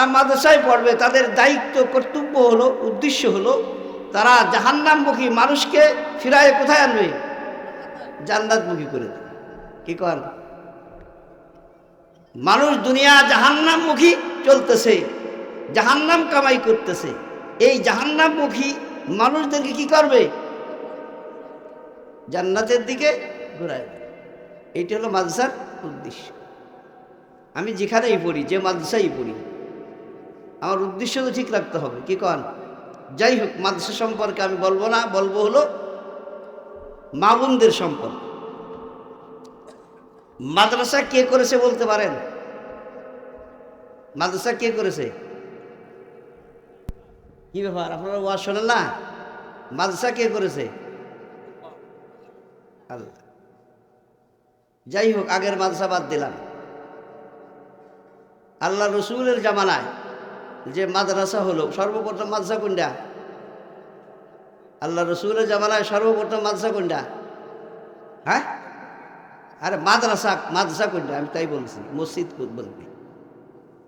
যারা মাদ্রাসায় পড়বে, তাদের দায়িত্ব, কর্তব্য হলো, উদ্দেশ্য হলো তারা জাহান্নামমুখী মানুষকে ফিরায় কোথায় আনবে? জান্নাতমুখী করে দেবে। কি কর? মানুষ দুনিয়া জাহান্নামমুখী চলতেছে, জাহান্নাম কামাই করতেছে। এই জাহান্নামমুখী মানুষদেরকে কি করবে? জান্নাতের দিকে ঘুরায়। এইটা হলো মাদ্রাসার উদ্দেশ্য। আমি যেখানেই পড়ি, যে মাদ্রাসাই পড়ি আমার উদ্দেশ্য তো ঠিক রাখতে হবে। কি কন? যাই হোক, মাদ্রাসা সম্পর্কে আমি বলব না, বলব হলো মামুনদের সম্পর্ক। মাদ্রাসা কে করেছে বলতে পারেন? মাদ্রাসা কে করেছে? কি ব্যাপার, আপনারা ওয়াজ শোনেন না? মাদ্রাসা কে করেছে? আল্লাহ। যাই হোক, আগের মাদ্রাসা বাদ দিলাম। আল্লাহ রসুলের জামানায় যে মাদ্রাসা হলো, সর্বপ্রথম মাদ্রাসা কোনটা? আল্লাহ রসুলের জামানায় সর্বপ্রথম মাদ্রাসা কোনটা? হ্যাঁ? আরে মাদ্রাসা মাদ্রাসা কোনটা? আমি তাই বলছি, মসজিদ বলবি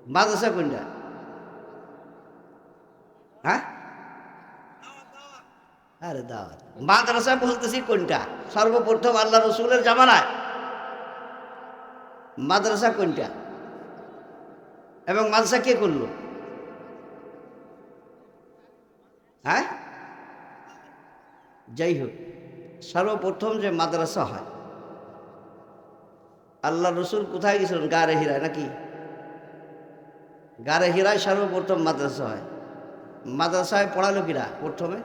মাদ্রাসা কোনটা? হ্যাঁ? আরে দাওয়াত। মাদ্রাসা বলতেছি কোনটা? সর্বপ্রথম আল্লাহ রসুলের জামানায়। মাদ্রাসা কোনটা? এবং মাদ্রাসা কে করল? হ্যাঁ? যাই হোক সর্বপ্রথম যে মাদ্রাসা হয় আল্লাহ রসুল কোথায় গেছিলেন? গারে হিরায় নাকি? গারে হিরায় সর্বপ্রথম মাদ্রাসা হয়। মাদ্রাসায় পড়ালো কিরা প্রথমে?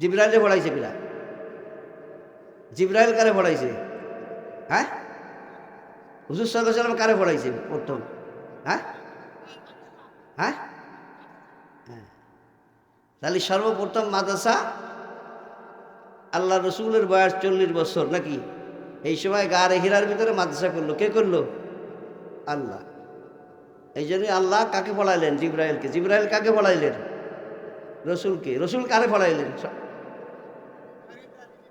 জিব্রাইলে পড়াইছে কিরা? জিব্রাইল কারে পড়াইছে? হ্যাঁ? হুজুর সাল্লাম কারে পড়াইছে প্রথম? হ্যাঁ? হ্যাঁ। তাহলে সর্বপ্রথম মাদ্রাসা আল্লাহ রসুলের বয়স চল্লিশ বছর নাকি? এই সময় গারে হীরার ভিতরে মাদ্রাসা করল। কে করল? আল্লাহ। এই জন্যই আল্লাহ কাকে পড়াইলেন? জিব্রাইলকে। জিব্রাইল কাকে পড়াইলেন? রসুলকে। রসুল কারে পড়াইলেন?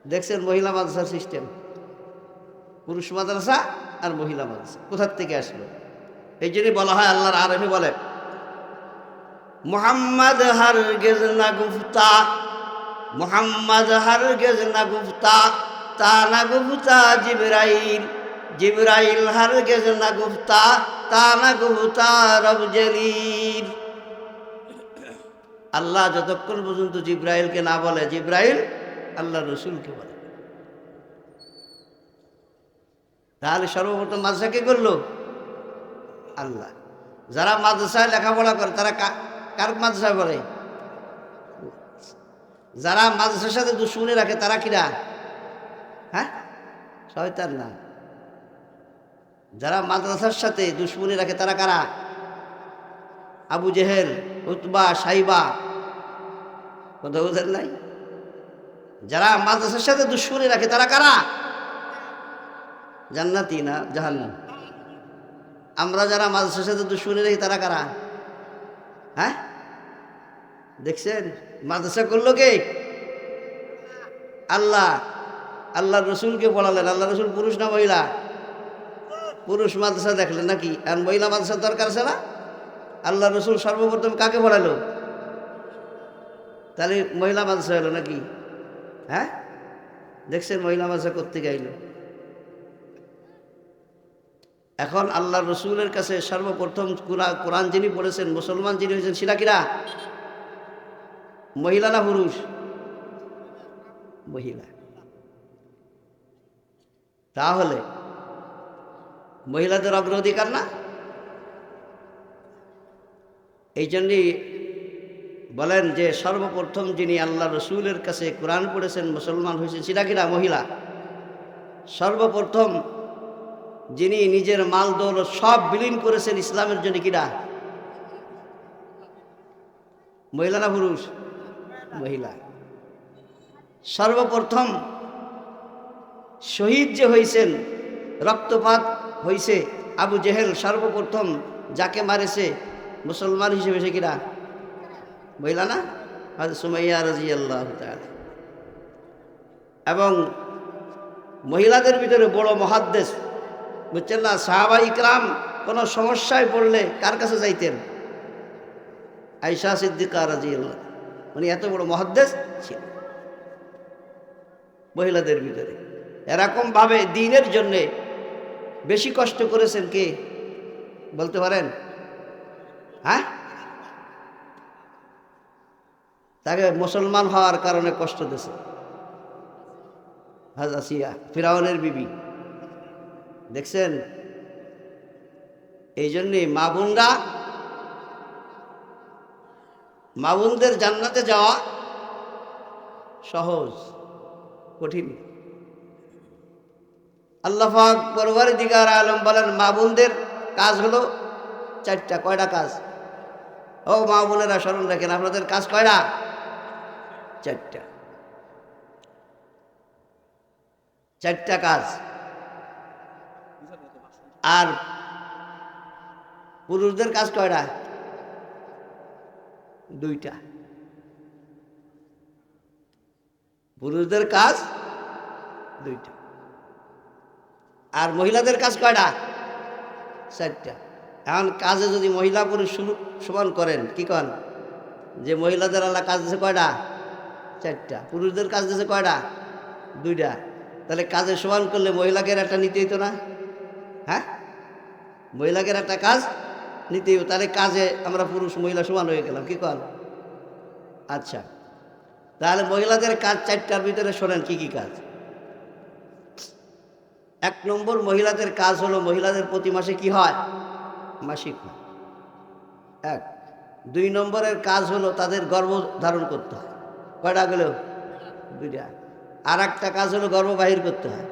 দেখছেন মহিলা মাদ্রাসার সিস্টেম। পুরুষ মাদ্রাসা আর মহিলা মাদ্রাসা। কোথার থেকে আসলো? এই জন্যই বলা হয় আল্লাহর আরবি বলে। মোহাম্মদ হারগেজ না গুফতা মোহাম্মদ হারগেজ না গুফতা তা না গুফতা জিবরাইল জিবরাইল হারগেজ না গুফতা তা না গুফতা রব জলিল। আল্লাহ যতক্ষণ পর্যন্ত জিব্রাইলকে না বলে, জিব্রাইল আল্লাহ রসুলকে বলে। তাহলে সর্বপ্রথম মাদ্রাসা কে করল? আল্লাহ। যারা মাদ্রাসায় লেখাপড়া করে, তারা কার মাদ্রাসায় পড়ে? যারা মাদ্রাসার সাথে দুশ্মনী রাখে, তারা কিরা? হ্যাঁ? শয়তান না। যারা মাদ্রাসার সাথে দুশ্মনী রাখে, তারা কারা? আবু জেহেল, উতবা, সাইবা। কথা বুঝেন নাই? যারা মাদ্রাসার সাথে দুশ্মনী রাখে, তারা কারা? জান্নাতি না জাহান্নাম? আমরা যারা মাদ্রাসার সাথে দুশ্মনী রাখি, তারা কারা? হ্যাঁ? দেখছেন? মাদ্রাসা করল কে? আল্লাহ। আল্লাহ রসুলকে পড়ালেন আল্লাহ রসুল পুরুষ না মহিলা? পুরুষ মাদ্রাসা দেখলেন নাকি? আর মহিলা মাদ্রাসার দরকার আছে না? আল্লাহ রসুল সর্বপ্রথম কাকে পড়ালো তাহলে মহিলা মাদ্রাসা হলো নাকি? হ্যাঁ? দেখছেন মহিলা মাদ্রাসা করতে গাইল এখন আল্লাহ রসুলের কাছে সর্বপ্রথম কুরা- কোরআন যিনি পড়েছেন, মুসলমান যিনি হয়েছেন, সেটা কিরা? মহিলা না পুরুষ? মহিলা। তাহলে মহিলাদের অগ্রাধিকার না? এই জন্যই বলেন যে সর্বপ্রথম যিনি আল্লাহ রসুলের কাছে কোরআন পড়েছেন, মুসলমান হয়েছেন, সেটা কিনা মহিলা। সর্বপ্রথম যিনি নিজের মাল, দৌলত সব বিলীন করেছেন ইসলামের জন্য কিনা মহিলা না পুরুষ? মহিলা। সর্বপ্রথম শহীদ যে হয়েছেন রক্তপাত হয়েছে আবু জেহেল সর্বপ্রথম, যাকে মারেছে মুসলমান হিসেবে সে কিনা মহিলা না? সুমাইয়া রাজি আল্লাহ এবং মহিলাদের ভিতরে বড় মহাদ্দেশ, বুঝছেন না? সাহাবা ইকরাম, কোনো সমস্যায় পড়লে কার কাছে যাইতেন? আইসা সিদ্দিকা রাজিয়াল্লাহ উনি এত বড় মহাদ্দেশ ছিল। মহিলাদের ভিতরে। এরকম ভাবে দিনের জন্যে বেশি কষ্ট করেছেন কে? বলতে পারেন? হ্যাঁ? তাকে মুসলমান হওয়ার কারণে কষ্ট দিয়েছে। হাজাসিয়া ফিরাউনের বিবি। দেখছেন? এই জন্যে মা বোনরা মা বোনদের জান্নাতে যাওয়া সহজ, কঠিন। আল্লাহাক পরবার দিগার আলম বলেন মা বোনদের কাজ হলো চারটা, কয়টা কাজ? ও মা বোনেরা স্মরণ রাখেন, আপনাদের কাজ কয়টা? চারটা। চারটা কাজ। আর পুরুষদের কাজ কয়টা? দুইটা। পুরুষদের কাজ দুইটা। আর মহিলাদের কাজ কয়টা? চারটা। এখন কাজে যদি মহিলা পুরুষ সমান করেন, কি কন? যে মহিলাদের আল্লাহ কাজ দিয়েছে কয়টা? চারটা। পুরুষদের কাজ দিয়েছে কয়টা? দুইটা। তাহলে কাজে সমান করলে মহিলাকে একটা নিতে হইতো না? হ্যাঁ? মহিলাকে একটা কাজ নিতে হইব তাহলে কাজে আমরা পুরুষ, মহিলা সমান হয়ে গেলাম। কি কর আচ্ছা। তাহলে মহিলাদের কাজ চারটার ভিতরে শোনেন কি কি কাজ। এক নম্বর, মহিলাদের কাজ হলো মহিলাদের প্রতি মাসে কি হয়? মাসিক এক। দুই নম্বরের কাজ হলো তাদের গর্ভ ধারণ করতে হয়। কয়টা গেল দুইটা। আর একটা কাজ হলো গর্ভ বাহির করতে হয়।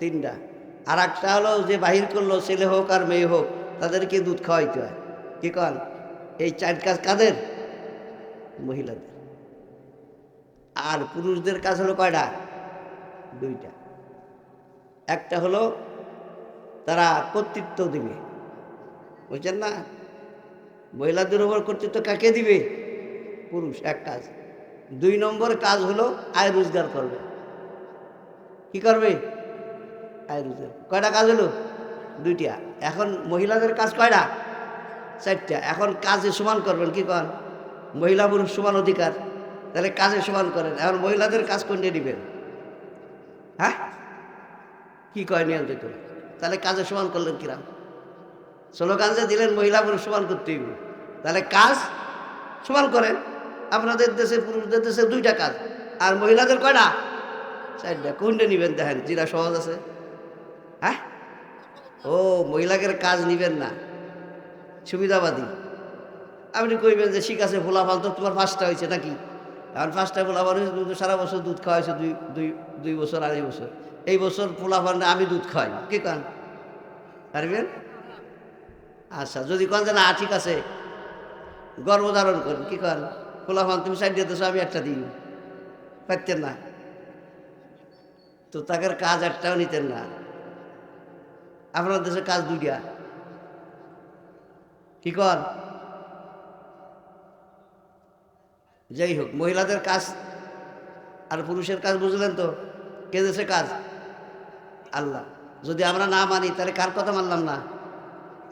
তিনটা। আর একটা হলো যে বাহির করল, ছেলে হোক আর মেয়ে হোক তাদেরকে দুধ খাওয়াইতে হয়। কি কন? এই চার কাজ কাদের? মহিলাদের। আর পুরুষদের কাজ হলো কয়টা? দুইটা। একটা হলো তারা কর্তৃত্ব দিবে। বুঝছেন না? মহিলাদের উপর কর্তৃত্ব কাকে দিবে? পুরুষ, এক কাজ। দুই নম্বর কাজ হলো আয় রোজগার করবে। কি করবে? আয় রোজগার। কয়টা কাজ হলো? দুইটা। এখন মহিলাদের কাজ কয়টা? চারটা। এখন কাজে সমান করবেন, কি কন? মহিলা পুরুষ সমান অধিকার। তাহলে কাজে সমান করেন। এখন মহিলাদের কাজ কোনটা দিবেন হ্যাঁ? কি কয় নিয়ন্ত্রিত? তাহলে কাজে সমান করলেন কিরাম স্লোগান যে দিলেন, মহিলা পুরুষ সমান করতে হইব। তাহলে কাজ সমান করেন। আপনাদের দেশে পুরুষদের দেশে দুইটা কাজ। আর মহিলাদের কয়টা? চারটা। কোনটা নিবেন দেখেন, যেটা সহজ আছে। হ্যাঁ? ও, মহিলাদের কাজ নিবেন না। সুবিধাবাদী। আপনি কইবেন যে, ঠিক আছে ফোলাফাল তো তোমার ফার্স্টটা হয়েছে নাকি? এখন ফার্স্টটা ফোলাফাল হয়েছে তুমি তো সারা বছর দুধ খাওয়াইছো, দুই দুই দুই বছর, আড়াই বছর। এই বছর ফোলাফাল আমি দুধ খাওয়াই। কি কান পারবেন? আচ্ছা যদি কন যে, না, ঠিক আছে, গর্ভধারণ করেন কি কন ফোলাফাল তুমি সাইড দিয়ে দেছো আমি একটা দিই। পারতেন না? তো তাদের কাজ একটাও নিতেন না। আপনার দেশে কাজ দুইটা। কি কর? যাই হোক, মহিলাদের কাজ আর পুরুষের কাজ, বুঝলেন তো? কে দেশে কাজ? আল্লাহ। যদি আমরা না মানি, তাহলে কার কথা মানলাম না?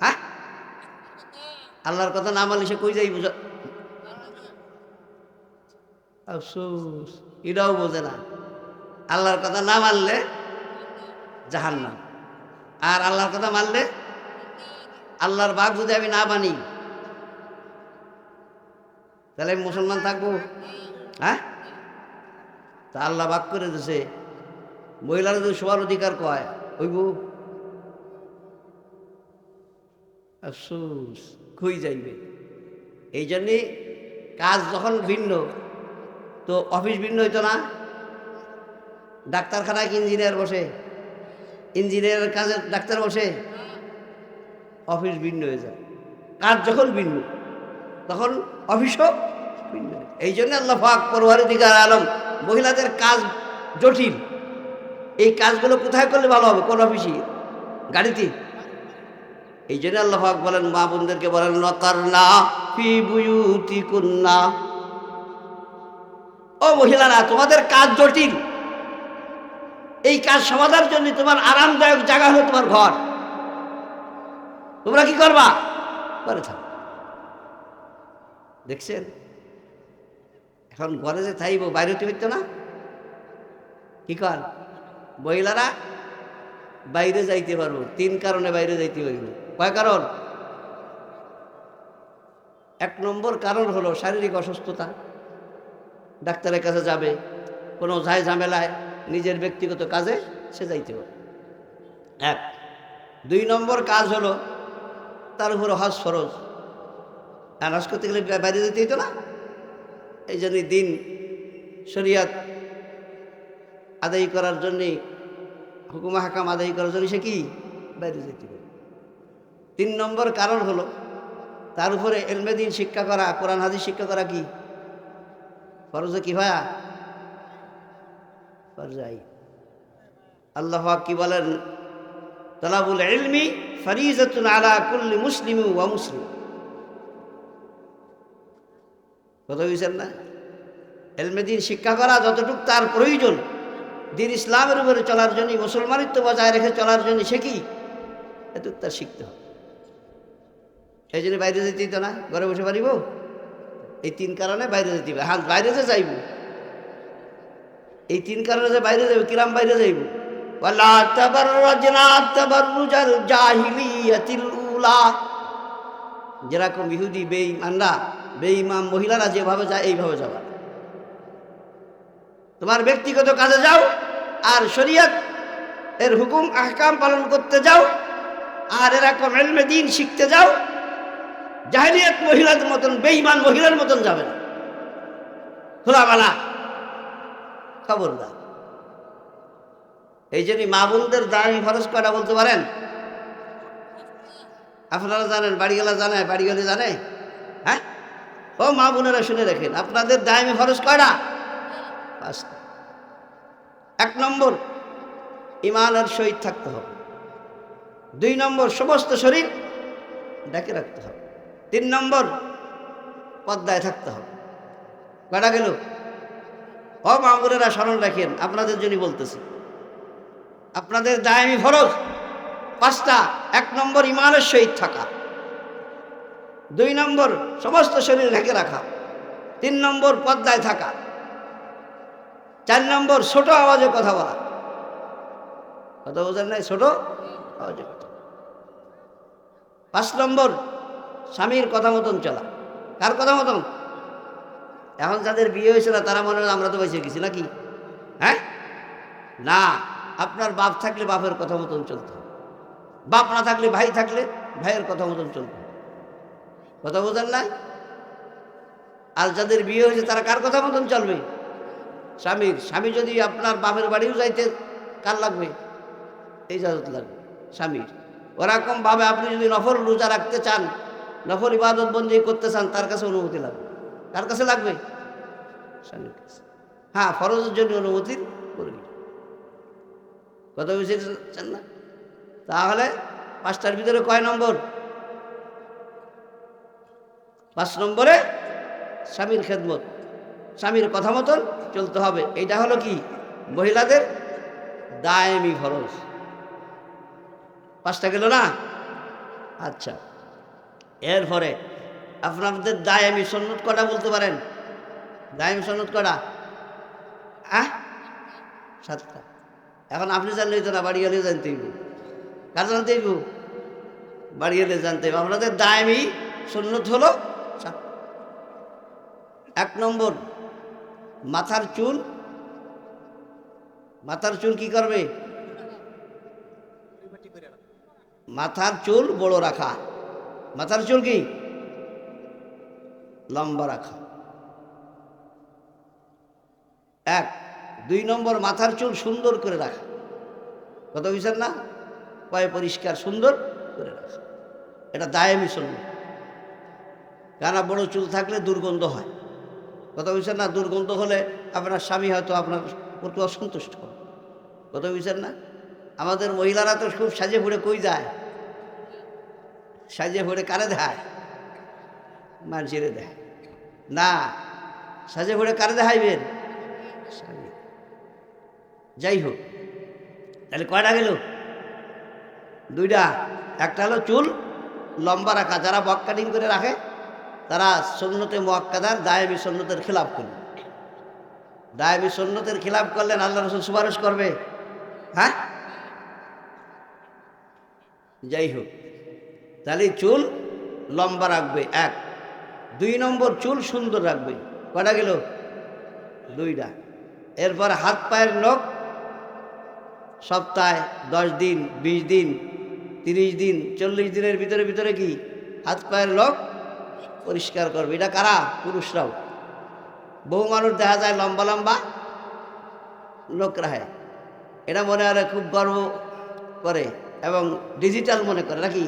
হ্যাঁ? আল্লাহর কথা না মানলে সে কই যাই বুঝ আফসোস, এটাও বোঝে না। আল্লাহর কথা না মানলে জাহান্নাম। আর আল্লাহর কথা মানলে আল্লাহর বাঘ যদি আমি না মানি, তাহলে আমি মুসলমান থাকব? হ্যাঁ? তা আল্লাহ বাক করে দিছে। মহিলারা যদি সবার অধিকার কয় হইব আফসোস, খুই যাইবে। এই জন্যে কাজ যখন ভিন্ন, তো অফিস ভিন্ন হইতো না? ডাক্তারখানায় ইঞ্জিনিয়ার বসে? ইঞ্জিনিয়ারের কাজে ডাক্তার বসে, অফিস ভিন্ন হয়ে যায়। কাজ যখন ভিন্ন, তখন অফিসও ভিন্ন এই জন্য আল্লাহ ফাক পরোয়ারি দিগার আলম, মহিলাদের কাজ জটিল। এই কাজগুলো কোথায় করলে ভালো হবে? কোন অফিসে? গাড়িতে? এই জন্য আল্লাহ পাক বলেন, মা বোনদেরকে বলেন নকারনা ফি ও মহিলারা, তোমাদের কাজ জটিল। এই কাজ সমাধানের জন্য তোমার আরামদায়ক জায়গা হলো তোমার ঘর। তোমরা কি করবা? করে থাক। দেখছেন? এখন ঘরে যে থাইব, বাইরে হইতো না? কি কর? মহিলারা বাইরে যাইতে পারব। তিন কারণে বাইরে যাইতে হইব। কয় কারণ? এক নম্বর কারণ হলো শারীরিক অসুস্থতা। ডাক্তারের কাছে যাবে। কোনো ঝাই ঝামেলায় নিজের ব্যক্তিগত কাজে সে যাইতে এক। দুই নম্বর কাজ হলো তার উপর হজ ফরজ। আর হজ করতে গেলে বাইরে যেতে হইতো না। এই জন্যই দিন, শরিয়াত আদায় করার জন্যে হুকুমা হাকাম আদায় করার জন্য সে কি? বাইরে যেতে হবে তিন নম্বর কারণ হলো তার উপরে এলমেদিন শিক্ষা করা, কোরআন হাদিস শিক্ষা করা কি? ফরজে কি ভায়া আল্লাহ কি বলেন? তালাবুল ইলমি ফরিজাতুন আলা কুল্লি মুসলিম ওয়া মুসলিম। কথা বুঝছেন না? এলমেদিন শিক্ষা করা যতটুকু তার প্রয়োজন, দিন ইসলামের উপরে চলার জন্য, মুসলমানিত্ব বজায় রেখে চলার জন্য সে কি? এটুক তার শিখতে হবে। এই জন্য বাইরে যেতে দিত না, ঘরে বসে পারিব? এই তিন কারণে বাইরে যেতে হবে। হ্যাঁ বাইরে যে যাইব। এই তিন কারণে যে বাইরে যাইব, কিরাম বাইরে যাইব? যেরকম ইহুদি বেঈমানরা বেঈমান মহিলারা যেভাবে যায়, এইভাবে যাবা। তোমার ব্যক্তিগত কাজে যাও, আর শরীয়ত এর হুকুম, আহকাম পালন করতে যাও, আর এরকম এলমে দিন শিখতে যাও। জাহিলিয়াত মহিলার মতন, বেঈমান মহিলার মতন যাবে না। খোলামেলা। খবরদার এই জন্যই মা বোনদের দামি খরচ কয়টা বলতে পারেন? আপনারা জানেন বাড়ি গেলা জানে বাড়ি গেলে জানে? হ্যাঁ? ও মা বোনেরা শুনে রাখেন, আপনাদের দামি খরচ কয়টা? এক নম্বর ইমানের সহিত থাকতে হবে। দুই নম্বর, সমস্ত শরীর ডাকে রাখতে হবে। তিন নম্বর পদ্মায় থাকতে হবে। কয়টা গেল? ও মামুরেরা স্মরণ রাখেন, আপনাদের জন্য বলতেছি। আপনাদের দায়ামি ফরজ, পাঁচটা, এক নম্বর ইমানের সহিত থাকা, দুই নম্বর সমস্ত শরীর ঢেকে রাখা, তিন নম্বর পদ্মায় থাকা, চার নম্বর ছোট আওয়াজে কথা বলা। কথা বোঝেন নাই? ছোট আওয়াজে কথা পাঁচ নম্বর স্বামীর কথা মতন চলা। কার কথা মতন? এখন যাদের বিয়ে হয়েছে না, তারা মনে হয় আমরা তো বেঁচে গেছি, নাকি? হ্যাঁ? না, আপনার বাপ থাকলে বাপের কথা মতন চলতে। বাপ না থাকলে ভাই থাকলে ভাইয়ের কথা মতন চলতে। কথা বোঝেন না আর যাদের বিয়ে হয়েছে, তারা কার কথা মতন চলবে? স্বামীর। স্বামী যদি আপনার বাপের বাড়িও যাইতে, কার লাগবে? এই জাজত লাগবে, স্বামীর। ওরকম ভাবে আপনি যদি নফর রোজা রাখতে চান নফর ইবাদত বন্দি করতে চান, তার কাছে অনুমতি লাগবে। কার কাছে লাগবে? স্বামীর কাছে। হ্যাঁ ফরজের জন্য অনুমতি করবি কথা বুঝেছেন না? তাহলে পাঁচটার ভিতরে কয় নম্বর? পাঁচ নম্বরে স্বামীর খেদমত। স্বামীর কথা মতন চলতে হবে। এইটা হলো কি? মহিলাদের দায়মি ফরজ। পাঁচটা গেল না? আচ্ছা। এরপরে আপনাদের দায়ামি সন্ন্যত কটা বলতে পারেন? দায়ামি সন্ন্যত কটা? সাতটা। এখন আপনি জানলেই তো না, বাড়ি গেলে জানতে হইব। কার জানতে হইব? বাড়ি গেলে জানতে আপনাদের দায়ামি সন্ন্যত হলো এক নম্বর, মাথার চুল। মাথার চুল কি করবে? মাথার চুল বড় রাখা। মাথার চুল কি? লম্বা রাখা। এক, দুই নম্বর মাথার চুল সুন্দর করে রাখা। কত বুঝছেন না? পায়ে পরিষ্কার সুন্দর করে রাখা। এটা দায়ামি শূন্য কানা বড় চুল থাকলে দুর্গন্ধ হয়। কথা বুঝছেন না? দুর্গন্ধ হলে আপনার স্বামী হয়তো আপনার প্রতি অসন্তুষ্ট হবে। কথা বুঝছেন না? আমাদের মহিলারা তো খুব সাজে ফুড়ে কই যায়? সাজে ফুড়ে কারে দেয়? মানুষেরে দেয়। না, সাজে ফুড়ে কারে দেখাইবেন। যাই হোক, তাহলে কয়টা গেল? দুইটা, একটা হলো চুল, লম্বা রাখা, যারা বক কাটিং করে রাখে, তারা সন্ন্যতে মোয়াক্কাদার, দায়াবি সন্ন্যতের খেলাপ করবে। দায়াবি সন্ন্যতের খেলাপ করলেন আল্লাহ রসুল সুপারিশ করবে। হ্যাঁ? যাই হোক, তাহলে চুল লম্বা রাখবে, এক। দুই নম্বর চুল সুন্দর রাখবে। কটা গেল? দুইটা। এরপর হাত পায়ের নখ, সপ্তাহে দশ দিন, বিশ দিন, তিরিশ দিন, চল্লিশ দিনের ভিতরে ভিতরে কি? হাত পায়ের নখ পরিষ্কার করবে। এটা কারা? পুরুষরাও। বহু মানুষ দেখা যায় লম্বা লম্বা লোক রাখে। এটা মনে হয় খুব গর্ব করে এবং ডিজিটাল মনে করে। নাকি?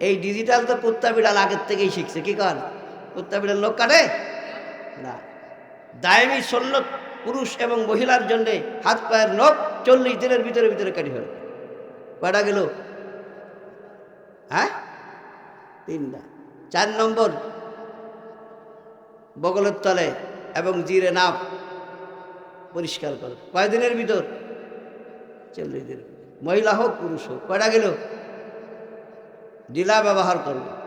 এই ডিজিটাল তো কুত্তা বিড়াল আগের থেকেই শিখছে। কি কর? কুত্তা লোক কাটে না। দায়মি সৈন্য পুরুষ এবং মহিলার জন্য হাত পায়ের নখ চল্লিশ দিনের ভিতরে ভিতরে কাটি ফেলে। কয়টা গেল? হ্যাঁ? তিনটা। চার নম্বর, বগলের তলে এবং জিরে নাপ পরিষ্কার করে। কয়দিনের ভিতর? চল্লিশ দিন মহিলা হোক, পুরুষ হোক। কয়টা গেল? ডিলা ব্যবহার করবে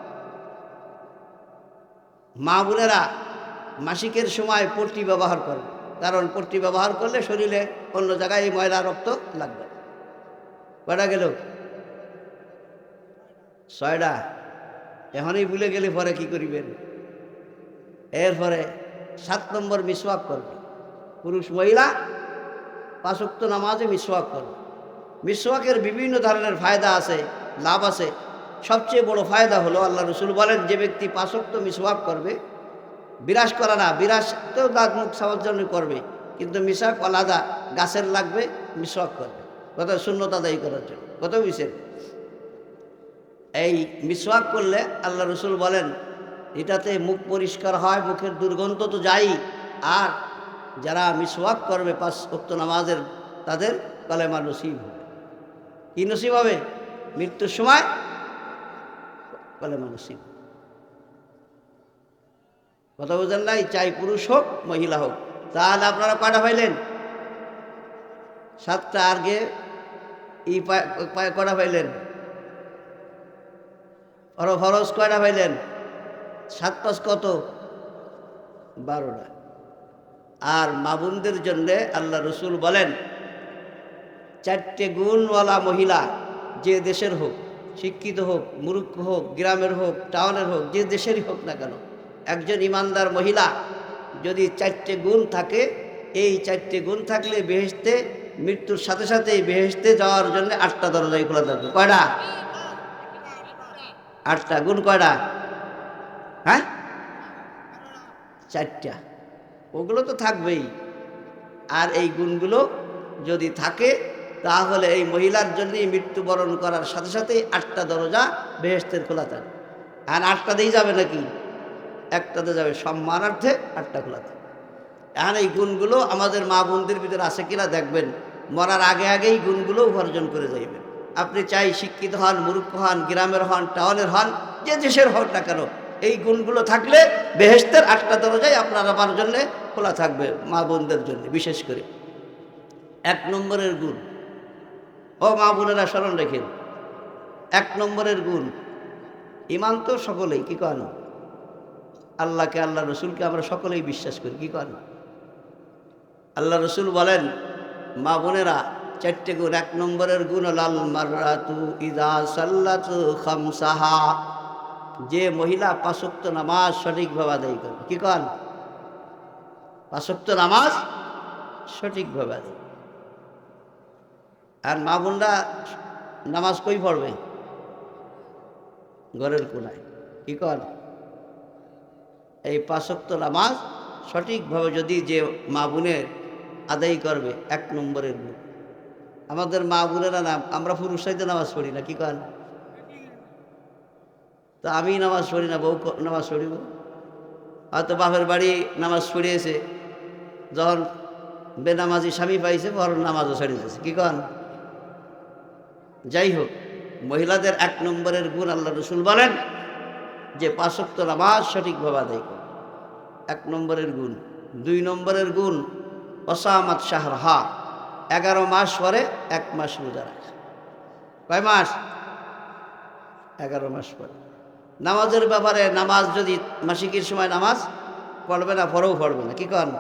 মা বোনেরা মাসিকের সময় পট্টি ব্যবহার করবে কারণ পট্টি ব্যবহার করলে শরীরে অন্য জায়গায় ময়লা, রক্ত লাগবে। কয়টা গেল? ছয়টা। এখনই ভুলে গেলে পরে কি করিবেন? এরপরে সাত নম্বর মিসওয়াক করবে। পুরুষ মহিলা পাঁচক্ত নামাজে মিসওয়াক করবে। মিসওয়াকের বিভিন্ন ধরনের ফায়দা আছে, লাভ আছে। সবচেয়ে বড় ফায়দা হলো, আল্লাহ রসুল বলেন, যে ব্যক্তি পাঁচক্ত মিসওয়াক করবে, বিরাস করা না, বিরাস তো দাঁত মুখ সাফার জন্য করবে, কিন্তু মিশাক আলাদা, গাছের লাগবে, মিসওয়াক করবে। কত শূন্যতা দায়ী করার জন্য। কত বিষয় এই মিসওয়াক করলে আল্লাহ রসুল বলেন, এটাতে মুখ পরিষ্কার হয়, মুখের দুর্গন্ধ তো যাই আর যারা মিসওয়াক করবে পাঁচ ভক্ত নামাজের, তাদের কলেমা নসিব হবে। কি নসিব হবে? মৃত্যুর সময় কলেমা নসিব কথা বুঝেন নাই? চাই পুরুষ হোক, মহিলা হোক। তাহলে আপনারা কয়টা পাইলেন? সাতটা আগে ই কয়টা পাইলেন? ফর ফরজ কয়টা পাইলেন? সাত পাঁচ কত? বারোটা। আর মাবুনদের জন্যে আল্লাহ রসুল বলেন, চারটে গুণওয়ালা মহিলা যে দেশের হোক শিক্ষিত হোক মূর্খ হোক, গ্রামের হোক, টাউনের হোক, যে দেশেরই হোক না কেন, একজন ইমানদার মহিলা যদি চারটে গুণ থাকে, এই চারটে গুণ থাকলে বেহেস্তে মৃত্যুর সাথে সাথেই বেহেস্তে যাওয়ার জন্য আটটা দরজাই খোলা থাকবে। কয়টা? আটটা গুণ কয়টা? হ্যাঁ? চারটা। ওগুলো তো থাকবেই। আর এই গুণগুলো যদি থাকে তাহলে এই মহিলার জন্যই মৃত্যুবরণ করার সাথে সাথেই আটটা দরজা বেহেস্তের খোলা থাকে। আর আটটাতেই যাবে নাকি? একটাতে যাবে সম্মানার্থে, আটটা খোলা থাকে এখন এই গুণগুলো আমাদের মা বোনদের ভিতরে আছে কিনা দেখবেন। মরার আগে আগেই গুণগুলো উপার্জন করে যাইবেন। আপনি চাই শিক্ষিত হন, মূর্খ হন, গ্রামের হন, টাউনের হন, যে দেশের হন না কেন, এই গুণগুলো থাকলে বেহেস্তের আটটা দরজাই আপনার আমার জন্যে খোলা থাকবে মা বোনদের জন্য, বিশেষ করে। এক নম্বরের গুণ ও মা বোনেরা, স্মরণ রেখেন এক নম্বরের গুণ ইমান তো সকলেই, কি কন আল্লাহকে, আল্লাহ রসুলকে আমরা সকলেই বিশ্বাস করি, কি কন আল্লাহ রসুল বলেন, মা বোনেরা, চারটে গুণ, এক নম্বরের গুণ লাল মারাতু ইদা সাল্লাতু যে মহিলা পাঁচক্ত নামাজ সঠিকভাবে আদায় করবে কি কন পাঁচক্ত নামাজ সঠিকভাবে আদায় আর মা বোনরা নামাজ কই পড়বে? ঘরের কোনায়। কি কন এই পাঁচক্ত নামাজ সঠিকভাবে যদি যে মা বোনের আদায় করবে, এক নম্বরের গুণ আমাদের মা বোনেরা নাম, আমরা পুরুষাইতে নামাজ পড়ি না, কি কন তো আমি নামাজ পড়ি না, বউ নামাজ পড়িব? হয়তো বাপের বাড়ি নামাজ পড়িয়েছে, যখন বেনামাজি স্বামী পাইছে বড় নামাজও ছাড়িয়েছে, কি কন যাই হোক মহিলাদের এক নম্বরের গুণ আল্লাহ রসুল বলেন যে পাঁচক্ত নামাজ সঠিকভাবে আদায় করে। এক নম্বরের গুণ। দুই নম্বরের গুণ অসামাত শাহরহা। এগারো মাস পরে এক মাস রোজা রাখা। কয় মাস? এগারো মাস পরে। নামাজের ব্যাপারে নামাজ যদি মাসিকের সময় নামাজ পড়বে না, পরেও পড়বে না, কী কন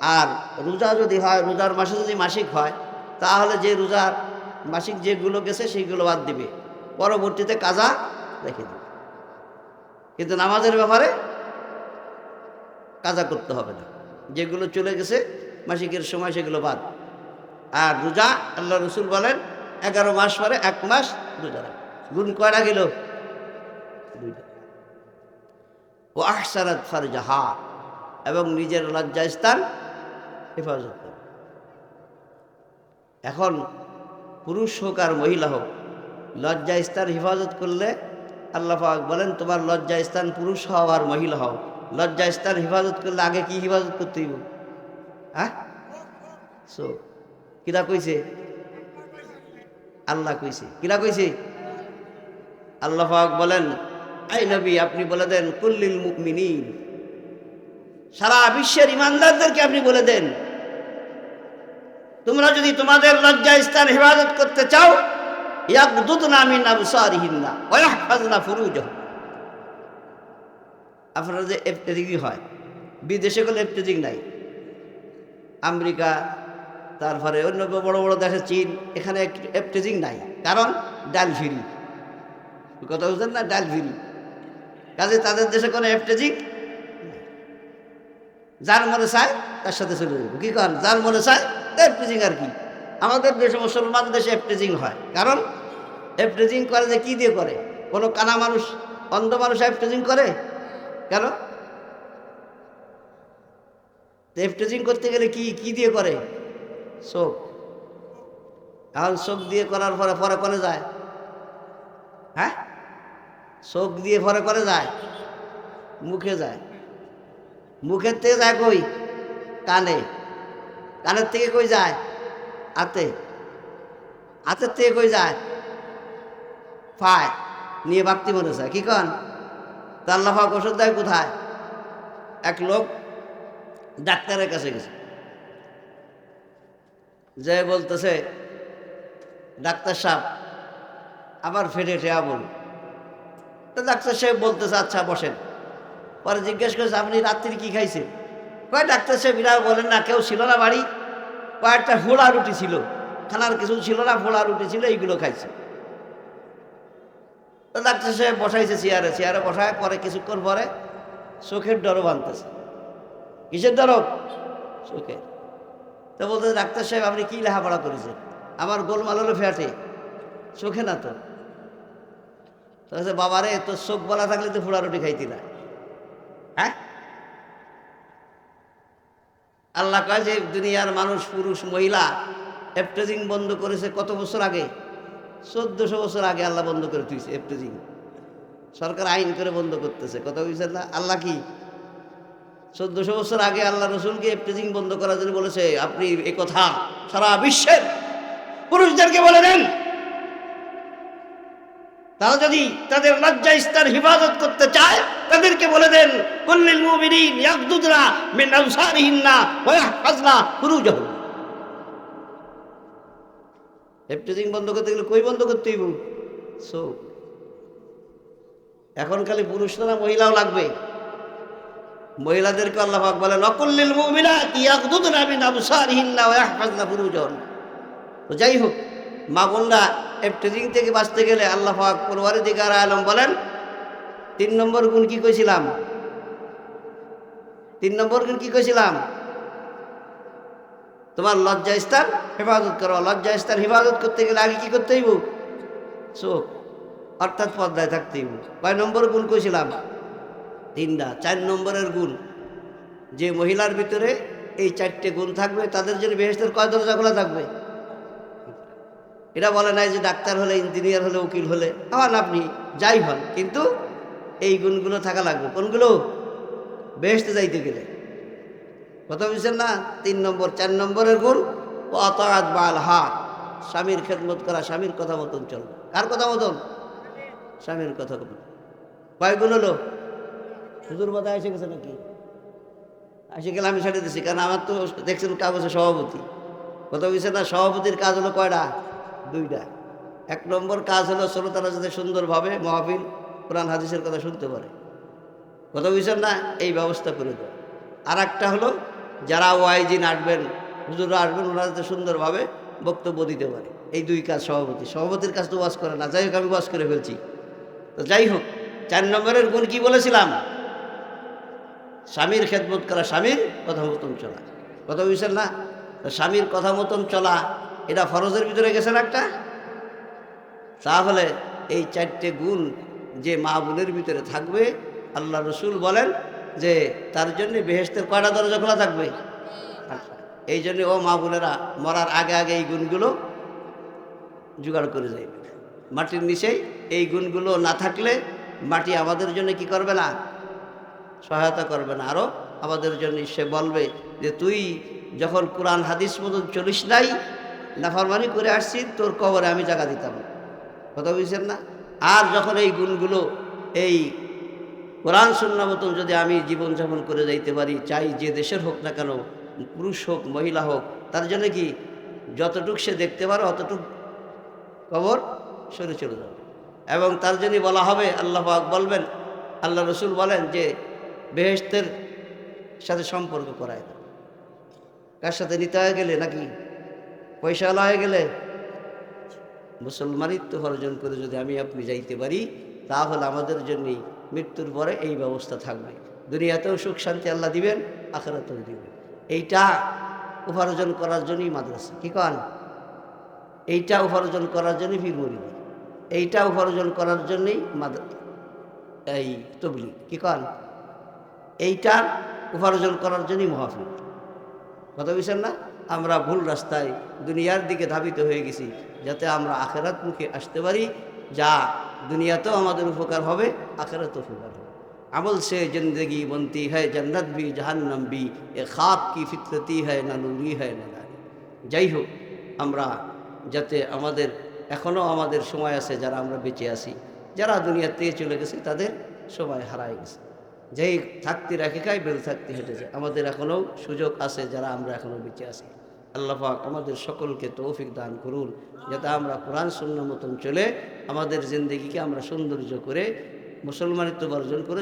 আর রোজা যদি হয়, রোজার মাসে যদি মাসিক হয়, তাহলে যে রোজার মাসিক যেগুলো গেছে সেইগুলো বাদ দিবে। পরবর্তীতে কাজা রেখে দিবে। কিন্তু নামাজের ব্যাপারে কাজা করতে হবে না। যেগুলো চলে গেছে মাসিকের সময় সেগুলো বাদ। আর রোজা, আল্লাহ রসুল বলেন, এগারো মাস পরে এক মাস রোজা রাখে। গুণ কয়টা গেল? ও আহসারাত ফারজাহা, এবং নিজের লজ্জাস্থান হেফাজত এখন পুরুষ হোক আর মহিলা হোক, লজ্জা স্থান হেফাজত করলে আল্লাহ পাক বলেন, তোমার লজ্জা স্থান পুরুষ হও আর মহিলা হও। লজ্জা স্থান হেফাজত করলে আগে কি হেফাজত করতে হইব? হ্যাঁ? সো কিরা কইছে? আল্লাহ কইছে। কিরা কইছে? আল্লাহ পাক বলেন, আই নবী, আপনি বলে দেন, কুল্লিল মুমিনিন। সারা বিশ্বের ইমানদারদেরকে আপনি বলে দেন তোমরা যদি তোমাদের লজ্জা স্থান হেফাজত করতে চাও, ইয়াকদুদনা মিন আবসারিহিন্না ওয়া ইয়াহফাজনা ফুরুজাহুম আপনারা যে এফটেজিং হয়, বিদেশে গেলে এফটেজিং নাই। আমেরিকা, তারপরে অন্য বড় বড় দেশে চীন, এখানে এফটেজিং নাই। কারণ ডাল ফিরি কথা বুঝলেন না? ডাল ফিরি কাজে তাদের দেশে কোনো এফটেজিং যার মনে চায় তার সাথে চলে যাব। কি কারণ যার মনে চায় এফটেজিং আর কি? আমাদের দেশে মুসলমান দেশে এফটেজিং হয়। কারণ এফটেজিং করে যে কী দিয়ে করে? কোনো কানা মানুষ, অন্ধ মানুষ এফটেজিং করে? কেন? এফটেজিং করতে গেলে কি কি দিয়ে করে? চোখ। এখন চোখ দিয়ে করার পরে পরে করে যায়। হ্যাঁ? চোখ দিয়ে পরে করে যায়। মুখে যায়। মুখের থেকে যায় কই? কানে। কানের থেকে কই যায়? হাতে। হাতের থেকে কই যায়? ফায় নিয়ে বাক্তি চায় কি কন? তা আল্লাহ পাক ওষুধ দেয় কোথায়? এক লোক ডাক্তারের কাছে গেছে। যে বলতেছে, ডাক্তার সাহেব, আবার ফেটে ঠেয়া বল তো ডাক্তার সাহেব বলতেছে আচ্ছা বসেন। পরে জিজ্ঞেস করেছে, আপনি রাত্রি কি খাইছেন? কয় ডাক্তার সাহেব বিরাট বলেন না কেউ ছিল না বাড়ি। কয়েকটা ফোড়া রুটি ছিল। খানার কিছু ছিল না ফোড়া রুটি ছিল এইগুলো খাইছে। তো ডাক্তার সাহেব বসাইছে চেয়ারে চেয়ারে বসায় পরে কিছুক্ষণ পরে চোখের ডরও আনতেছে। কিসের ডরব চোখে তো বলতে ডাক্তার সাহেব আপনি কী লেখাপড়া করেছেন? আমার গোলমাল হলো ফ্যাটে। চোখে না তো? তো বলছে, বাবা রে তোর চোখ বলা থাকলে তো ফোড়া রুটি খাইতি না। হ্যাঁ? আল্লাহ কয় যে, দুনিয়ার মানুষ, পুরুষ, মহিলা এফটেজিং বন্ধ করেছে কত বছর আগে? চোদ্দশো বছর আগে আল্লাহ বন্ধ করে তুইছে এফটেজিং সরকার আইন করে বন্ধ করতেছে। কথা বুঝছেন না? আল্লাহ কি? চোদ্দশো বছর আগে আল্লাহ রসুলকে এফটেজিং বন্ধ করার জন্য বলেছে, আপনি এ কথা সারা বিশ্বের পুরুষদেরকে বলে দেন। তারা যদি তাদের লজ্জা স্থান হেফাজত করতে চায়, তাদেরকে বলে দেন কুল্লিল মুমিনিন ইয়াগদুদনা মিন আবসারিহিন্না ওয়া ইয়াহফাজনা ফুরুজাহুম। হেফটেজিং বন্ধ করতে গেলে কই বন্ধ করতে হইব? সো এখন খালি পুরুষ না মহিলাও লাগবে? মহিলাদেরকে আল্লাহ পাক বলেন অকুল্লিল মুমিনাত ইয়াগদুদনা মিন আবসারিহিন্না ওয়া ইয়াহফাজনা ফুরুজাহুম। তো যাই হোক, মা বোনরা এফটেজিং থেকে বাঁচতে গেলে আল্লাহ পাক দিকে আলম বলেন, তিন নম্বর গুণ কি কইছিলাম? তিন নম্বর গুণ কি কইছিলাম? তোমার লজ্জা স্থান, হেফাজত করো। লজ্জা স্থান, হেফাজত করতে গেলে আগে কি করতে হইব? চোখ, অর্থাৎ পর্দায় থাকতে হইব। কয় নম্বর গুণ কইছিলাম? তিনটা, চার নম্বরের গুণ। যে মহিলার ভিতরে এই চারটে গুণ থাকবে, তাদের জন্য বেহেস্তের কয় দরজা খোলা থাকবে? এটা বলে নাই যে ডাক্তার হলে, ইঞ্জিনিয়ার হলে, উকিল হলে হন আপনি যাই হন, কিন্তু এই গুণগুলো থাকা লাগবে। কোনগুলো? বেহেস্তে যাইতে গেলে। কথা বুঝছেন না, তিন নম্বর, চার নম্বরের গুণ অতাত বাল হাত। স্বামীর খেদমত করা, স্বামীর কথা মতন চলবে। কার কথা মতন? স্বামীর কথা মতন। কয় গুণ হলো? হুজুর কথা এসে গেছে নাকি? এসে গেলে আমি ছেড়ে দিচ্ছি কারণ আমার তো দেখছেন কাগজে সভাপতি। কথা বুঝছেন না, সভাপতির কাজ হলো কয়টা? দুইটা। এক নম্বর কাজ হলো শ্রোতারা যাতে সুন্দরভাবে মহাফিল, কোরআন, হাদিসের কথা শুনতে পারে। কথা বুঝছেন না? এই ব্যবস্থা করে দেয় আর একটা হলো, যারা ওয়াইজিন আসবেন হুজুররা আসবেন, ওনারা যাতে সুন্দরভাবে বক্তব্য দিতে পারে। এই দুই কাজ সভাপতি। সভাপতির কাজ তো ওয়াজ করে না। যাই হোক, আমি ওয়াজ করে ফেলছি। তো যাই হোক, চার নম্বরের গুণ কি বলেছিলাম? স্বামীর খেদমত করা, স্বামীর কথা মতন চলা। কথা বুঝছেন না? স্বামীর কথা মতন চলা এটা ফরজের ভিতরে গেছে না একটা? তাহলে এই চারটে গুণ যে মা বোনের ভিতরে থাকবে, আল্লাহ রসুল বলেন যে তার জন্য বেহেস্তের কয়টা দরজা খোলা থাকবে? এই জন্য ও মা বোনেরা মরার আগে আগে এই গুণগুলো জোগাড় করে যাইবে। মাটির নিচেই এই গুণগুলো না থাকলে মাটি আমাদের জন্য কি করবে না? সহায়তা করবে না। আরও আমাদের জন্য সে বলবে যে, তুই যখন কোরআন হাদিস মতন চলিস নাই নাফরমানি করে আসছি, তোর কবরে আমি জায়গা দিতাম। কথা বুঝছেন না? আর যখন এই গুণগুলো, এই কোরআন সুন্না মতন যদি আমি জীবনযাপন করে যাইতে পারি, চাই যে দেশের হোক না কেন, পুরুষ হোক, মহিলা হোক, তার জন্য কি যতটুক সে দেখতে পারে, অতটুক কবর সরে চলে যাবে। এবং তার জন্য বলা হবে, আল্লাহ বলবেন, আল্লাহ রসুল বলেন যে বেহেস্তের সাথে সম্পর্ক করায়। কার সাথে নিতে গেলে নাকি পয়সাওয়ালা হয়ে গেলে? মুসলমানিত্ব অর্জন করে যদি আমি আপনি যাইতে পারি, তাহলে আমাদের জন্যই মৃত্যুর পরে এই ব্যবস্থা থাকবে। দুনিয়াতেও সুখ শান্তি আল্লাহ দিবেন, আখেরাতেও দিবেন। এইটা উপার্জন করার জন্যই মাদ্রাসা। কি কন? এইটা উপার্জন করার জন্যই ফির মরিদ। এইটা উপার্জন করার জন্যই এই তবলি কি কন? এইটা উপার্জন করার জন্যই মহাফিল কথা বুঝছেন না? আমরা ভুল রাস্তায় দুনিয়ার দিকে ধাবিত হয়ে গেছি, যাতে আমরা আখেরাত মুখে আসতে পারি, যা দুনিয়াতেও আমাদের উপকার হবে, আখেরাতেও উপকার হবে। আমল সে জিন্দগি বনতি হয় জন্নত ভি, জাহান্নম ভি, এ খাপ কি ফিতরতি হয় না নুরি হয় না নারী যাই হোক, আমরা যাতে আমাদের, এখনও আমাদের সময় আছে যারা আমরা বেঁচে আছি, যারা দুনিয়ার থেকে চলে গেছে, তাদের সময় হারায় গেছে। যেই থাকতে রাখে খাই বেল থাকতে হেঁটে যায়। আমাদের এখনও সুযোগ আছে যারা আমরা এখনও বেঁচে আছি। আল্লাহ পাক আমাদের সকলকে তৌফিক দান করুন, যাতে আমরা কোরআন শূন্য মতন চলে, আমাদের জিন্দগিকে আমরা সৌন্দর্য করে, মুসলমানিত্ব বর্জন করে